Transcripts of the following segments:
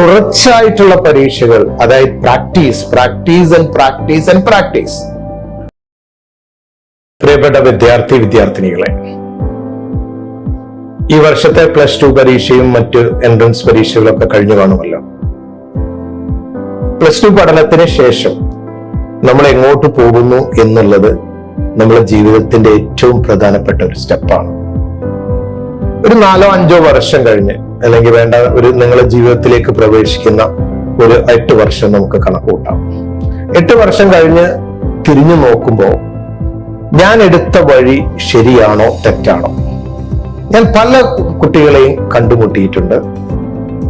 തുടർച്ചയായിട്ടുള്ള പരീക്ഷകൾ അതായത് practice practice and practice and practice. പ്രിയപ്പെട്ട വിദ്യാർത്ഥി വിദ്യാർത്ഥിനികളെ ഈ വർഷത്തെ പ്ലസ് ടു പരീക്ഷയും മറ്റ് എൻട്രൻസ് പരീക്ഷകളൊക്കെ കഴിഞ്ഞു കാണുമല്ലോ. പ്ലസ് ടു പഠനത്തിന് ശേഷം നമ്മൾ എങ്ങോട്ട് പോകുന്നു എന്നുള്ളത് നമ്മുടെ ജീവിതത്തിന്റെ ഏറ്റവും പ്രധാനപ്പെട്ട ഒരു സ്റ്റെപ്പാണ്. ഒരു നാലോ അഞ്ചോ വർഷം കഴിഞ്ഞ് അല്ലെങ്കിൽ വേണ്ട ഒരു നിങ്ങളുടെ ജീവിതത്തിലേക്ക് പ്രവേശിക്കുന്ന ഒരു എട്ട് വർഷം നമുക്ക് കണക്ക് കൂട്ടാം എട്ട് വർഷം കഴിഞ്ഞ് തിരിഞ്ഞു നോക്കുമ്പോൾ ഞാൻ എടുത്ത വഴി ശരിയാണോ തെറ്റാണോ? ഞാൻ പല കുട്ടികളെയും കണ്ടുമുട്ടിയിട്ടുണ്ട്.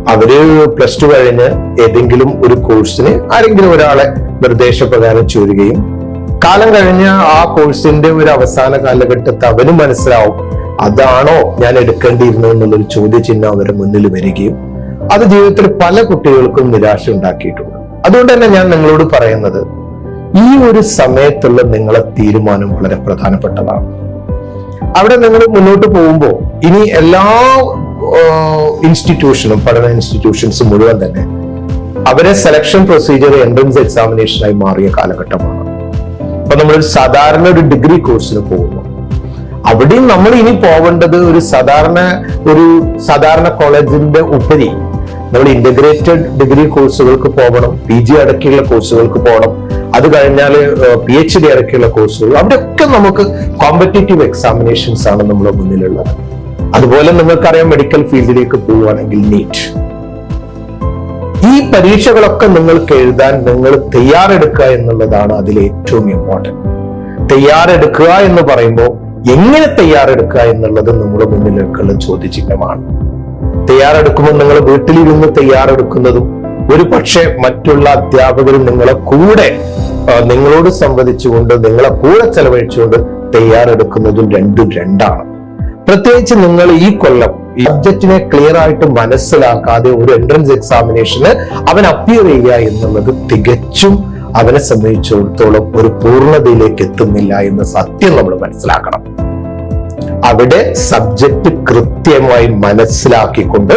അവർ പ്ലസ് ടു കഴിഞ്ഞ് ഏതെങ്കിലും ഒരു കോഴ്സിന് ആരെങ്കിലും ഒരാളെ നിർദ്ദേശപ്രകാരം ചേരുകയും കാലം കഴിഞ്ഞ് ആ കോഴ്സിന്റെ ഒരു അവസാന കാലഘട്ടത്തെ അവന് മനസ്സിലാവും അതാണോ ഞാൻ എടുക്കേണ്ടിയിരുന്നത് എന്നുള്ളൊരു ചോദ്യചിഹ്നം അവരുടെ മുന്നിൽ വരികയും അത് ജീവിതത്തിൽ പല കുട്ടികൾക്കും നിരാശ ഉണ്ടാക്കിയിട്ടുണ്ട്. അതുകൊണ്ട് തന്നെ ഞാൻ നിങ്ങളോട് പറയുന്നത് ഈ ഒരു സമയത്തുള്ള നിങ്ങളെ തീരുമാനം വളരെ പ്രധാനപ്പെട്ടതാണ്. അവിടെ നിങ്ങൾ മുന്നോട്ട് പോകുമ്പോൾ ഇനി എല്ലാ ഇൻസ്റ്റിറ്റ്യൂഷനും പഠന ഇൻസ്റ്റിറ്റ്യൂഷൻസും മുഴുവൻ തന്നെ അവരെ സെലക്ഷൻ പ്രൊസീജിയർ എൻട്രൻസ് എക്സാമിനേഷനായി മാറിയ കാലഘട്ടമാണ്. അപ്പൊ നമ്മൾ സാധാരണ ഒരു ഡിഗ്രി കോഴ്സിന് പോകുന്നു. അവിടെയും നമ്മൾ ഇനി പോവേണ്ടത് ഒരു സാധാരണ ഒരു സാധാരണ കോളേജിന്റെ ഉപരി. നമ്മൾ ഇന്റഗ്രേറ്റഡ് ഡിഗ്രി കോഴ്സുകൾക്ക് പോകണം പി ജി അടക്കിയുള്ള കോഴ്സുകൾക്ക് പോകണം അത് കഴിഞ്ഞാൽ പി എച്ച് ഡി അടക്കിയുള്ള കോഴ്സുകൾ അവിടെയൊക്കെ നമുക്ക് കോമ്പറ്റേറ്റീവ് എക്സാമിനേഷൻസ് ആണ് നമ്മുടെ മുന്നിലുള്ളത്. അതുപോലെ നിങ്ങൾക്കറിയാം മെഡിക്കൽ ഫീൽഡിലേക്ക് പോവുകയാണെങ്കിൽ നീറ്റ് ഈ പരീക്ഷകളൊക്കെ നിങ്ങൾക്ക് എഴുതാൻ നിങ്ങൾ തയ്യാറെടുക്കുക എന്നുള്ളതാണ് അതിൽ ഏറ്റവും ഇമ്പോർട്ടന്റ് തയ്യാറെടുക്കുക എന്ന് പറയുമ്പോൾ എങ്ങനെ തയ്യാറെടുക്കുക എന്നുള്ളത് നമ്മുടെ മുന്നിലേക്കുള്ള ചോദ്യചിഹ്നമാണ്. തയ്യാറെടുക്കുമ്പോൾ നിങ്ങൾ വീട്ടിലിരുന്ന് തയ്യാറെടുക്കുന്നതും ഒരു പക്ഷേ മറ്റുള്ള അധ്യാപകരും നിങ്ങളെ കൂടെ നിങ്ങളോട് സംവദിച്ചുകൊണ്ട് നിങ്ങളെ കൂടെ ചെലവഴിച്ചുകൊണ്ട് തയ്യാറെടുക്കുന്നതും രണ്ടും രണ്ടാണ്. പ്രത്യേകിച്ച് നിങ്ങൾ ഈ കൊല്ലം ഈ സബ്ജക്റ്റിനെ ക്ലിയർ ആയിട്ട് മനസ്സിലാക്കാതെ ഒരു എൻട്രൻസ് എക്സാമിനേഷന് അവൻ അപ്പിയർ ചെയ്യുക എന്നുള്ളത് തികച്ചും അവനെ സംബന്ധിച്ചിടത്തോളം ഒരു പൂർണതയിലേക്ക് എത്തുന്നില്ല എന്ന സത്യം നമ്മൾ മനസ്സിലാക്കണം. അവിടെ സബ്ജക്റ്റ് കൃത്യമായി മനസ്സിലാക്കിക്കൊണ്ട്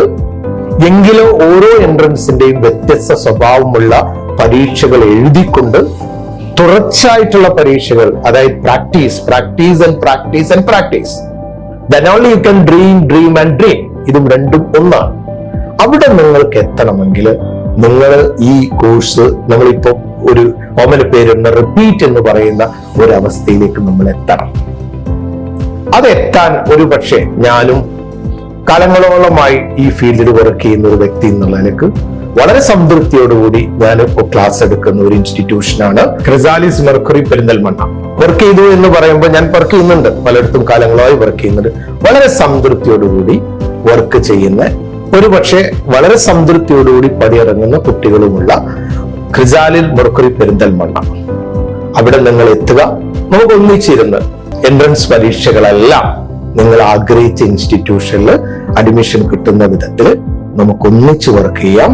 എങ്കിലും ഓരോ എൻട്രൻസിന്റെയും വ്യത്യസ്ത സ്വഭാവമുള്ള പരീക്ഷകൾ എഴുതിക്കൊണ്ട് തുടർച്ചയായിട്ടുള്ള പരീക്ഷകൾ അതായത് practice practice and practice and practice then only you can dream dream and dream ഇതും രണ്ടും ഒന്നാണ്. അവിടെ നിങ്ങൾക്ക് എത്തണമെങ്കിൽ നിങ്ങൾ ഈ കോഴ്സ് നമ്മളിപ്പോ ഒരു ഓമന പേരുന്ന റിപ്പീറ്റ് എന്ന് പറയുന്ന ഒരു അവസ്ഥയിലേക്ക് നമ്മൾ എത്തണം. അതെത്താൻ ഒരു പക്ഷേ ഞാനും കാലങ്ങളോളമായി ഈ ഫീൽഡിൽ വർക്ക് ചെയ്യുന്ന ഒരു വ്യക്തി എന്നുള്ള നിലയ്ക്ക് വളരെ സംതൃപ്തിയോടുകൂടി ഞാൻ ഇപ്പോൾ ക്ലാസ് എടുക്കുന്ന ഒരു ഇൻസ്റ്റിറ്റ്യൂഷനാണ് ക്രിസാലിസ് മെർക്കുറി പെരിന്തൽമണ്ണ. വർക്ക് ചെയ്തു എന്ന് പറയുമ്പോൾ ഞാൻ വർക്ക് ചെയ്യുന്നുണ്ട്. പലയിടത്തും കാലങ്ങളായി വർക്ക് ചെയ്യുന്നുണ്ട്. വളരെ സംതൃപ്തിയോടുകൂടി വർക്ക് ചെയ്യുന്ന ഒരു പക്ഷേ വളരെ സംതൃപ്തിയോടുകൂടി പടിയിറങ്ങുന്ന കുട്ടികളുമുള്ള ക്രിസാലിൽ മെർക്കുറി പെരിന്തൽമണ്ണ. അവിടെ നിങ്ങൾ എത്തുക. നമുക്ക് ഒന്നിച്ചിരുന്ന് എൻട്രൻസ് പരീക്ഷകളെല്ലാം നിങ്ങൾ ആഗ്രഹിച്ച ഇൻസ്റ്റിറ്റ്യൂഷനിൽ അഡ്മിഷൻ കിട്ടുന്ന വിധത്തിൽ നമുക്ക് ഒന്നിച്ച് വർക്ക് ചെയ്യാം.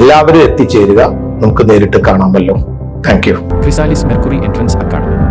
എല്ലാവരും എത്തിച്ചേരുക. നമുക്ക് നേരിട്ട് കാണാമല്ലോ. Thank you Mercury Entrance Academy.